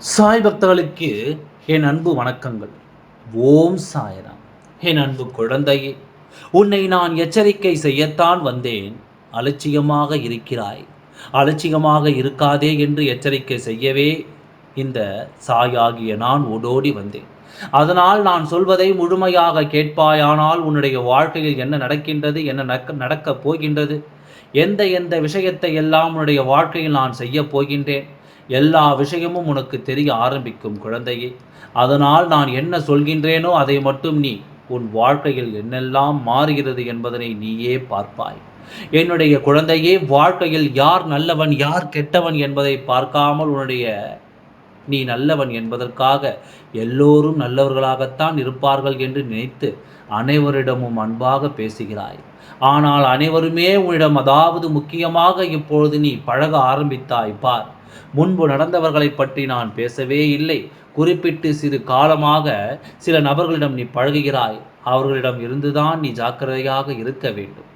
சாய் பக்தர்களுக்கு என் அன்பு வணக்கங்கள். ஓம் சாயராம். என் அன்பு குழந்தையே. உன்னை நான் எச்சரிக்கை செய்யத்தான் வந்தேன். அலட்சியமாக இருக்கிறாய். அலட்சியமாக இருக்காதே என்று எச்சரிக்கை செய்யவே இந்த சாயாகிய நான் ஓடோடி வந்தேன். அதனால் நான் சொல்வதை முழுமையாக கேட்பாயானால் உன்னுடைய வாழ்க்கையில் என்ன நடக்கின்றது என்ன நடக்க நடக்கப் போகின்றது எந்த எந்த விஷயத்தை எல்லாம் உன்னுடைய வாழ்க்கையில் நான் செய்யப் போகின்றேன். எல்லா விஷயமும் உனக்கு தெரிய ஆரம்பிக்கும் குழந்தையே. அதனால் நான் என்ன சொல்கின்றேனோ அதை மட்டும் நீ உன் வாழ்க்கையில் என்னெல்லாம் மாறுகிறது என்பதனை நீயே பார்ப்பாய். என்னுடைய குழந்தையே வாழ்க்கையில் யார் நல்லவன் யார் கெட்டவன் என்பதை பார்க்காமல் உன்னுடைய நீ நல்லவன் என்பதற்காக எல்லோரும் நல்லவர்களாகத்தான் இருப்பார்கள் என்று நினைத்து அனைவரிடமும் அன்பாக பேசுகிறாய். ஆனால் அனைவருமே உன்னிடம் அதாவது முக்கியமாக இப்பொழுது நீ பழக ஆரம்பித்தாய் பார். முன்பு நடந்தவர்களை பற்றி நான் பேசவே இல்லை. குறிப்பிட்டு சிறு காலமாக சில நபர்களிடம் நீ பழகுகிறாய். அவர்களிடம் இருந்துதான் நீ ஜாக்கிரதையாக இருக்க வேண்டும்.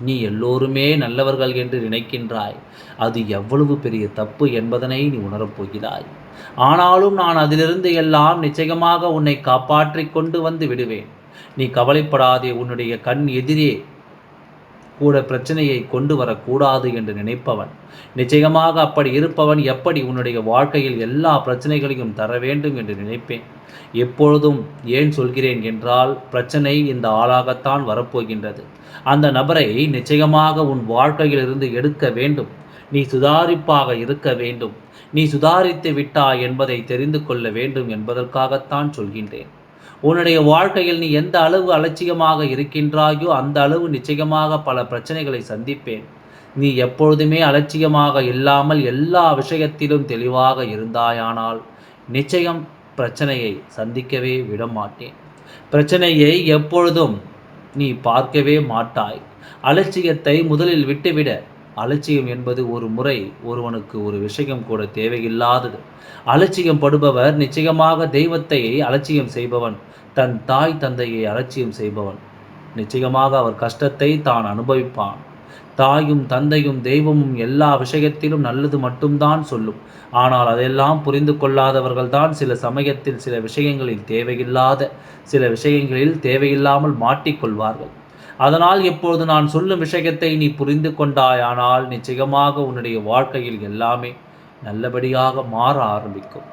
நீ எல்லோருமே நல்லவர்கள் என்று நினைக்கின்றாய். அது எவ்வளவு பெரிய தப்பு என்பதனை நீ உணரப்போகிறாய் ஆனாலும் நான் அதிலிருந்து எல்லாம் நிச்சயமாக உன்னை காப்பாற்றி கொண்டு வந்து விடுவேன். நீ கவலைப்படாதே உன்னுடைய கண் எதிரே. கூட பிரச்சனையை கொண்டு வரக்கூடாது என்று நினைப்பவன். நிச்சயமாக அப்படி இருப்பவன் எப்படி உன்னுடைய வாழ்க்கையில் எல்லா பிரச்சனைகளையும் தர வேண்டும் என்று நினைப்பேன். எப்பொழுதும் ஏன் சொல்கிறேன் என்றால் பிரச்சனை இந்த ஆளாகத்தான் வரப்போகின்றது. அந்த நபரை நிச்சயமாக உன் வாழ்க்கையிலிருந்து எடுக்க வேண்டும். நீ சுதாரிப்பாக இருக்க வேண்டும். நீ சுதாரித்து விட்டாய் என்பதை தெரிந்து கொள்ள வேண்டும் என்பதற்காகத்தான் சொல்கின்றேன். உன்னுடைய வாழ்க்கையில் நீ எந்த அளவு அலட்சியமாக இருக்கின்றாயோ அந்த அளவு நிச்சயமாக பல பிரச்சனைகளை சந்திப்பேன். நீ எப்பொழுதுமே அலட்சியமாக இல்லாமல் எல்லா விஷயத்திலும் தெளிவாக இருந்தாயானால் நிச்சயம் பிரச்சனையை சந்திக்கவே விட மாட்டேன் பிரச்சனையை எப்பொழுதும் நீ பார்க்கவே மாட்டாய். அலட்சியத்தை முதலில் விட்டுவிட அலட்சியம் என்பது ஒரு முறை ஒருவனுக்கு ஒரு விஷயம் கூட தேவையில்லாதது. அலட்சியம் படுபவர் நிச்சயமாக தெய்வத்தை அலட்சியம் செய்பவன் தன் தாய் தந்தையை அலட்சியம் செய்பவன். நிச்சயமாக அவர் கஷ்டத்தை தான் அனுபவிப்பான். தாயும் தந்தையும் தெய்வமும் எல்லா விஷயத்திலும் நல்லது மட்டும்தான் சொல்லும். ஆனால் அதெல்லாம் புரிந்து கொள்ளாதவர்கள் தான் சில சமயத்தில் சில விஷயங்களில் தேவையில்லாத சில விஷயங்களில் தேவையில்லாமல் மாட்டிக்கொள்வார்கள். அதனால் இப்பொழுது நான் சொல்லும் விஷயத்தை நீ புரிந்து கொண்டாயானால் நிச்சயமாக உன்னுடைய வாழ்க்கையில் எல்லாமே நல்லபடியாக மாற ஆரம்பிக்கும்.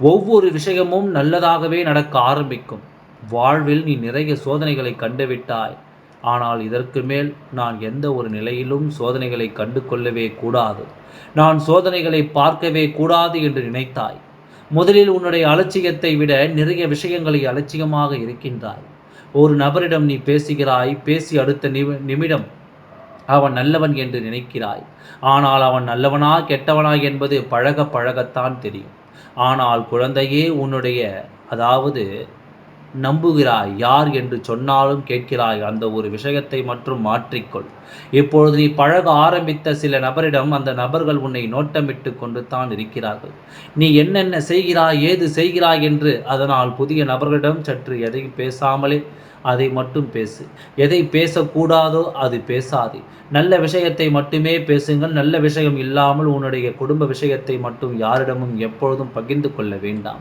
ஒவ்வொரு விஷயமும் நல்லதாகவே நடக்க ஆரம்பிக்கும். வாழ்வில் நீ நிறைய சோதனைகளை கண்டுவிட்டாய். ஆனால் இதற்கு மேல் நான் எந்த ஒரு நிலையிலும் சோதனைகளை கண்டு கொள்ளவே கூடாது. நான் சோதனைகளை பார்க்கவே கூடாது என்று நினைத்தாய். முதலில் உன்னுடைய அலட்சியத்தை விட நிறைய விஷயங்களை அலட்சியமாக இருக்கின்றாய். ஒரு நபரிடம் நீ பேசுகிறாய் பேசி அடுத்த நிமிடம் அவன் நல்லவன் என்று நினைக்கிறாய். ஆனால் அவன் நல்லவனா கெட்டவனா என்பது பழக பழகத்தான் தெரியும். ஆனால் குழந்தையே உன்னுடைய அதாவது நம்புகிறாய் யார் என்று சொன்னாலும் கேட்கிறாய் அந்த ஒரு விஷயத்தை மட்டும் மாற்றிக்கொள். இப்பொழுது நீ பழக ஆரம்பித்த சில நபரிடம் அந்த நபர்கள் உன்னை நோட்டமிட்டு கொண்டு தான் இருக்கிறார்கள். நீ என்னென்ன செய்கிறாய் ஏது செய்கிறாய் என்று அதனால் புதிய நபர்களிடம் சற்று எதையும் பேசாமலே அதை மட்டும் பேசு. எதை பேசக்கூடாதோ அது பேசாதே. நல்ல விஷயத்தை மட்டுமே பேசுங்கள். நல்ல விஷயம் இல்லாமல் உன்னுடைய குடும்ப விஷயத்தை மட்டும் யாரிடமும் எப்பொழுதும் பகிர்ந்து கொள்ள வேண்டாம்.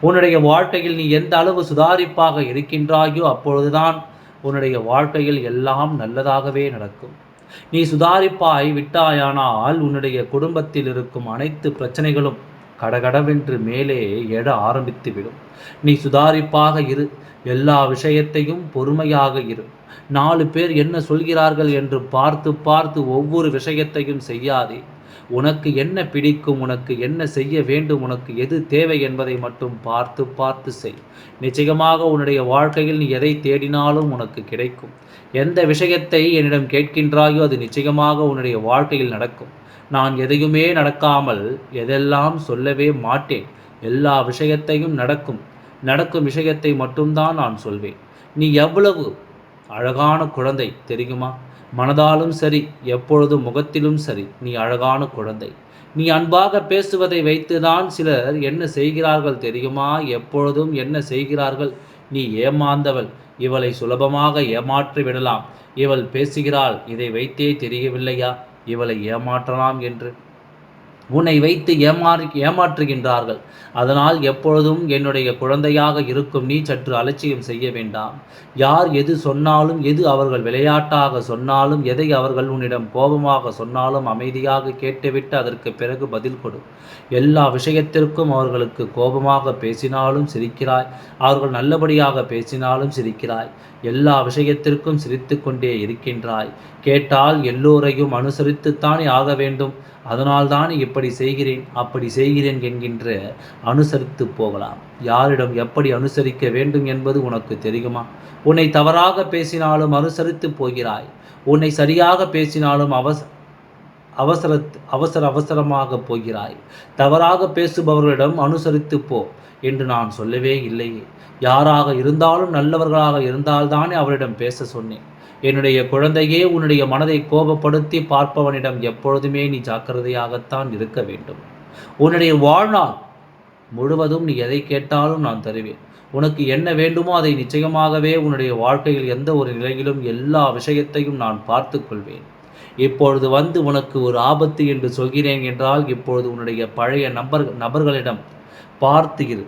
உன்னுடைய வாழ்க்கையில் நீ எந்த அளவு சுதாரிப்பாக இருக்கின்றாயோ அப்பொழுதுதான் உன்னுடைய வாழ்க்கையில் எல்லாம் நல்லதாகவே நடக்கும். நீ சுதாரிப்பாய் விட்டாயானால் உன்னுடைய குடும்பத்தில் இருக்கும் அனைத்து பிரச்சனைகளும் கடகடவென்று மேலே எழ ஆரம்பித்துவிடும். நீ சுதாரிப்பாக இரு. எல்லா விஷயத்தையும் பொறுமையாக இரு. நாலு பேர் என்ன சொல்கிறார்கள் என்று பார்த்து பார்த்து ஒவ்வொரு விஷயத்தையும் செய்யாதே. உனக்கு என்ன பிடிக்கும் உனக்கு என்ன செய்ய வேண்டும் உனக்கு எது தேவை என்பதை மட்டும் பார்த்து பார்த்து செய். நிச்சயமாக உன்னுடைய வாழ்க்கையில் நீ எதை தேடினாலும் உனக்கு கிடைக்கும். எந்த விஷயத்தை என்னிடம் கேட்கின்றாயோ அது நிச்சயமாக உன்னுடைய வாழ்க்கையில் நடக்கும். நான் எதையுமே நடக்காமல் எதெல்லாம் சொல்லவே மாட்டேன். எல்லா விஷயத்தையும் நடக்கும். நடக்கும் விஷயத்தை மட்டும்தான் நான் சொல்வேன். நீ எவ்வளவு அழகான குழந்தை தெரியுமா? மனதாலும் சரி எப்பொழுது முகத்திலும் சரி நீ அழகான குழந்தை. நீ அன்பாக பேசுவதை வைத்துதான் சிலர் என்ன செய்கிறார்கள் தெரியுமா? எப்பொழுதும் என்ன செய்கிறார்கள்? நீ ஏமாந்தவள். இவளை சுலபமாக ஏமாற்றி விடலாம் இவள் பேசுகிறாள். இதை வைத்தே தெரியவில்லையா? இவளை ஏமாற்றலாம் என்று உன்னை வைத்து ஏமாறு ஏமாற்றுகின்றார்கள். அதனால் எப்பொழுதும் என்னுடைய குழந்தையாக இருக்கும் நீ சற்று அலட்சியம் செய்ய வேண்டாம். யார் எது சொன்னாலும் எது அவர்கள் விளையாட்டாக சொன்னாலும் எதை அவர்கள் உன்னிடம் கோபமாக சொன்னாலும் அமைதியாக கேட்டுவிட்டு அதற்கு பிறகு பதில் கொடு. எல்லா விஷயத்திற்கும் அவர்களுக்கு கோபமாக பேசினாலும் சிரிக்கிறாய். அவர்கள் நல்லபடியாக பேசினாலும் சிரிக்கிறாய். எல்லா விஷயத்திற்கும் சிரித்து கொண்டே இருக்கின்றாய். கேட்டால் எல்லோரையும் அனுசரித்துத்தானே ஆக வேண்டும். அதனால்தான் இப்படி செய்கிறேன் அப்படி செய்கிறேன் என்கின்ற அனுசரித்து போகலாம். யாரிடம் எப்படி அனுசரிக்க வேண்டும் என்பது உனக்கு தெரியுமா? உன்னை தவறாக பேசினாலும் அனுசரித்து போகிறாய். உன்னை சரியாக பேசினாலும் அவச அவசர அவசர அவசரமாக போகிறாய். தவறாக பேசுபவர்களிடம் அனுசரித்து போ என்று நான் சொல்லவே இல்லையே. யாராக இருந்தாலும் நல்லவர்களாக இருந்தால்தானே அவரிடம் பேச சொன்னேன். என்னுடைய குழந்தையே உன்னுடைய மனதை கோபப்படுத்தி பார்ப்பவனிடம் எப்பொழுதுமே நீ ஜாக்கிரதையாகத்தான் இருக்க வேண்டும். உன்னுடைய வாழ்நாள் முழுவதும் நீ எதை கேட்டாலும் நான் தருவேன். உனக்கு என்ன வேண்டுமோ அதை நிச்சயமாகவே உன்னுடைய வாழ்க்கையில் எந்த ஒரு நிலையிலும் எல்லா விஷயத்தையும் நான் பார்த்து கொள்வேன். இப்பொழுது வந்து உனக்கு ஒரு ஆபத்து என்று சொல்கிறேன் என்றால் இப்பொழுது உன்னுடைய பழைய நபர் நபர்களிடம் பார்த்து இரு.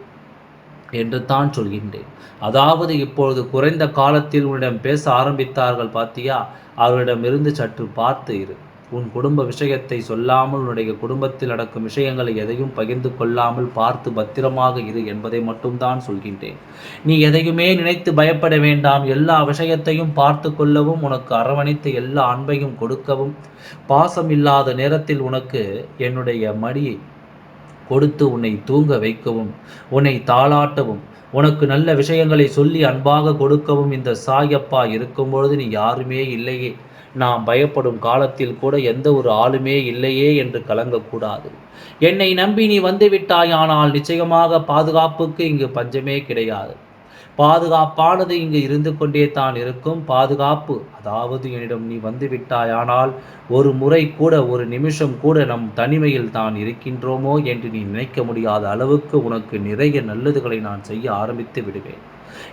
என்று தான் சொல்கின்றேன். அதாவது இப்பொழுது குறைந்த காலத்தில் உன்னிடம் பேச ஆரம்பித்தார்கள் பாத்தியா? அவர்களிடமிருந்து சற்று பார்த்து இரு. உன் குடும்ப விஷயத்தை சொல்லாமல் உன்னுடைய குடும்பத்தில் நடக்கும் விஷயங்களை எதையும் பகிர்ந்து கொள்ளாமல் பார்த்து பத்திரமாக இரு என்பதை மட்டும்தான் சொல்கின்றேன். நீ எதையுமே நினைத்து பயப்பட வேண்டாம். எல்லா விஷயத்தையும் பார்த்து கொள்ளவும் உனக்கு அரவணைத்து எல்லா அன்பையும் கொடுக்கவும். பாசம் இல்லாத நேரத்தில் உனக்கு என்னுடைய மடியை கொடுத்து உன்னை தூங்க வைக்கவும் உன்னை தாளாட்டவும். உனக்கு நல்ல விஷயங்களை சொல்லி அன்பாக கொடுக்கவும் இந்த சாயப்பா இருக்கும்பொழுது நீ யாருமே இல்லையே. நாம் பயப்படும் காலத்தில் கூட எந்த ஒரு ஆளுமே இல்லையே என்று கலங்கக்கூடாது. என்னை நம்பி நீ வந்துவிட்டாயானால் நிச்சயமாக பாதுகாப்புக்கு இங்கு பஞ்சமே கிடையாது. பாதுகாப்பானது இங்கு இருந்து கொண்டே தான் இருக்கும். பாதுகாப்பு அதாவது என்னிடம் நீ வந்து விட்டாயானால் ஒரு முறை கூட ஒரு நிமிஷம் கூட நம் தனிமையில் தான் இருக்கின்றோமோ என்று நீ நினைக்க முடியாத அளவுக்கு உனக்கு நிறைய நல்லதுகளை நான் செய்ய ஆரம்பித்து விடுவேன்.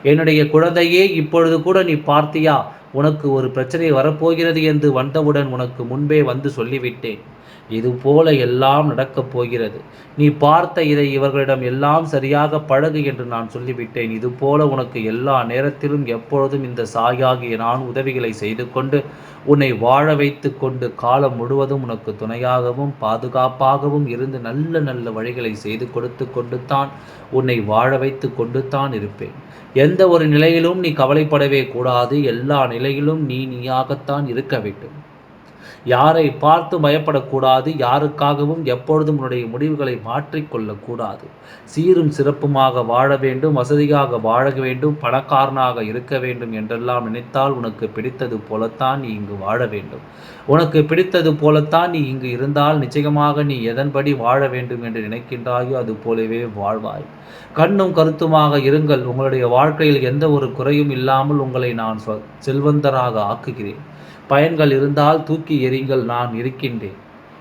என்னுடைய குழந்தையே இப்பொழுது கூட நீ பார்த்தியா? உனக்கு ஒரு பிரச்சனை வரப்போகிறது என்று வந்தவுடன் உனக்கு முன்பே வந்து சொல்லிவிட்டேன். இது போல எல்லாம் நடக்கப் போகிறது. நீ பார்த்த இதை இவர்களிடம் எல்லாம் சரியாக பழகு என்று நான் சொல்லிவிட்டேன். இது போல உனக்கு எல்லா நேரத்திலும் எப்பொழுதும் இந்த சாயாகிய நான் உதவிகளை செய்து கொண்டு உன்னை வாழ வைத்து கொண்டு காலம் முழுவதும் உனக்கு துணையாகவும் பாதுகாப்பாகவும் இருந்து நல்ல நல்ல வழிகளை செய்து கொடுத்து கொண்டு தான் உன்னை வாழ வைத்து கொண்டு தான் இருப்பேன். எந்த ஒரு நிலையிலும் நீ கவலைப்படவே கூடாது. எல்லா நிலை நிலையிலும் நீ நீயாகத்தான் இருக்க வேண்டும். யாரை பார்த்து பயப்படக்கூடாது யாருக்காகவும் எப்பொழுதும் உன்னுடைய முடிவுகளை மாற்றிக்கொள்ளக்கூடாது. சீரும் சிறப்புமாக வாழ வேண்டும் வசதியாக வாழ வேண்டும் பணக்காரனாக இருக்க வேண்டும் என்றெல்லாம் நினைத்தால் உனக்கு பிடித்தது போலத்தான் நீ இங்கு வாழ வேண்டும். உனக்கு பிடித்தது போலத்தான் நீ இங்கு இருந்தால் நிச்சயமாக நீ எதன்படி வாழ வேண்டும் என்று நினைக்கின்றாயோ அது போலவே வாழ்வாய். கண்ணும் கருத்துமாக இருங்கள் உங்களுடைய வாழ்க்கையில் எந்த ஒரு குறையும் இல்லாமல் உங்களை நான் செல்வந்தராக ஆக்குகிறேன். பயன்கள் இருந்தால் தூக்கி எறிங்கள் நான் இருக்கின்றேன்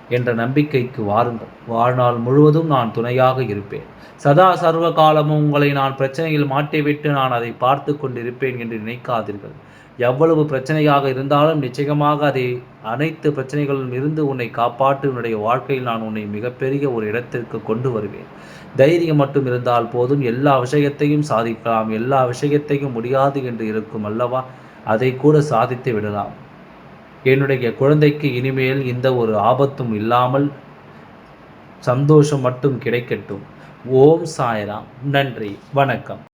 என்ற நம்பிக்கைக்கு வாருங்கள். வாழ்நாள் முழுவதும் நான் துணையாக இருப்பேன். சதா சர்வ காலமும் உங்களை நான் பிரச்சனையில் மாட்டிவிட்டு நான் அதை பார்த்து கொண்டிருப்பேன் என்று நினைக்காதீர்கள். எவ்வளவு பிரச்சனையாக இருந்தாலும் நிச்சயமாக அதை அனைத்து பிரச்சனைகளிலும் இருந்து உன்னை காப்பாற்றி உன்னுடைய வாழ்க்கையில் நான் உன்னை மிகப்பெரிய ஒரு இடத்திற்கு கொண்டு வருவேன். தைரியம் மட்டும் இருந்தால் போதும். எல்லா விஷயத்தையும் சாதிக்கலாம். எல்லா விஷயத்தையும் முடியாது என்று இருக்கும் அல்லவா? அதை கூட சாதித்து விடலாம். என்னுடைய குழந்தைக்கு இனிமேல் இந்த ஒரு ஆபத்தும் இல்லாமல் சந்தோஷம் மட்டும் கிடைக்கட்டும். ஓம் சாய்ராம். நன்றி. வணக்கம்.